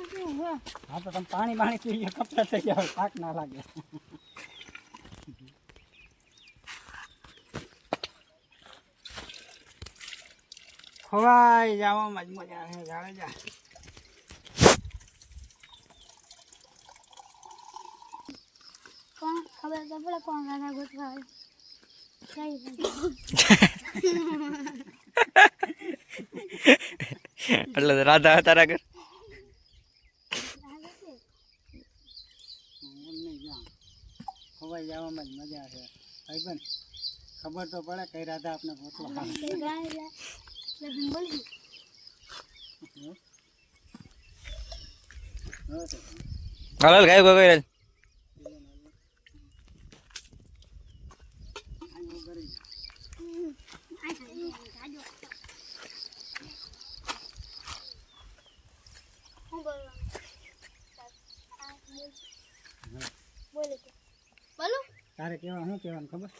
હા તો તમે પાણી પાણી પી લો કપડા થઈ જાવ પાક ના લાગે. ખવાઈ જવામાં જ મજા આવે જાણે જા. કોણ? ખબર તો પડે કોણ ગાના ગોતવા આવે. એટલે રાધા હતા આગળ એમ નહીં જાણ ખવાઈ જવામાં જ મજા છે. ભાઈ પણ ખબર તો પડે કઈ રાધા આપણે તો હાલ ગાય ગોગો તારે કેવા શું કહેવાનું ખબર?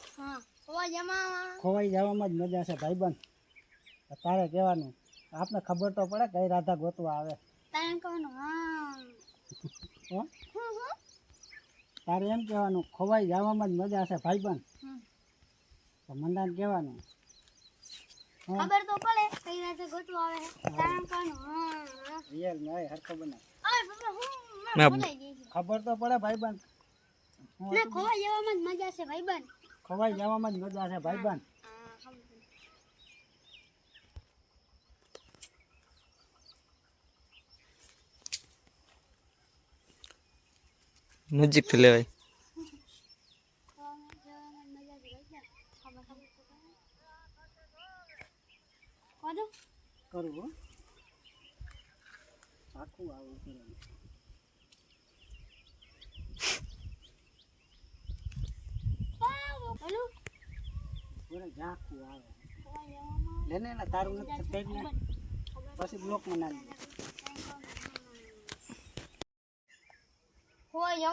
ખોવાઈ જવામાં. જ મજા છે ભાઈબંધ. તો તારે કહેવાનું આપને ખબર તો પડે કઈ રાધા ગોતવા આવે. તારે કહેવાનું હા. હો? હું હું? તારે એમ કહેવાનું ખોવાઈ જવામાં જ મજા છે ભાઈબંધ. તો મંડાને કહેવાનું ખબર તો પડે કઈ રાતે ગોતવા આવે. રિયલ નહીં હરખો બને. ખબર તો પડે ભાઈબંધ. ના ખોવાઈ જવામાં જ મજા છે ભાઈબંધ. ખોવાઈ જવામાં જ મજા છે ભાઈબંધ. નજીકથી લેવાય. કરવું આખું આવું મજા છે ભાઈબંધ ખબર ખબર તો પડે. કોનું? કરું હો આખું આવું કરવાનું બોલું પૂરે ઝાંખું આવે. ખોવાઈ ને ને તારું મજા નથી છે થઈ ને ભાઈબંધ. ખબર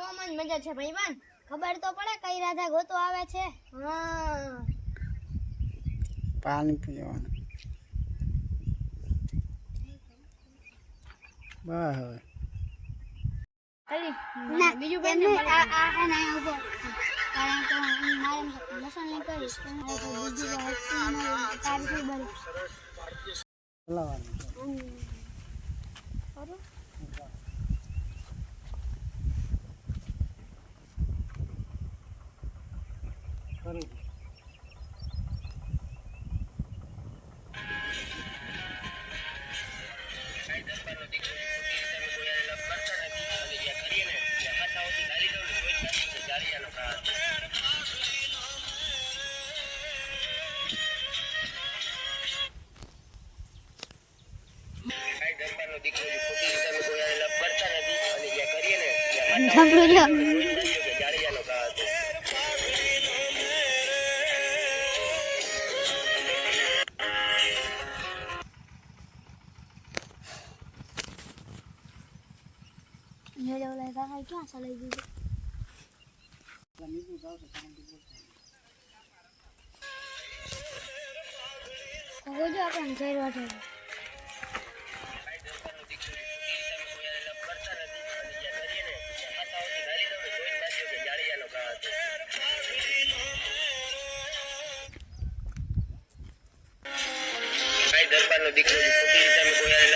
નાખી મજા છે તો પડે કઈ રાધા ગોતો આવે છે. હા. પાણી પીવાનું. હવે. ના બીજું કઈ આ આ ના ઊભો. કારણ કે હું મારે લસણ નહીં કરીશ બીજી વાર બની ચલાવવાનું કરું સાંભળો જો ક્યાં ચલાવી દીધું આપણે અંધારવા જોઈએ Bicol. Pagkita mo kuya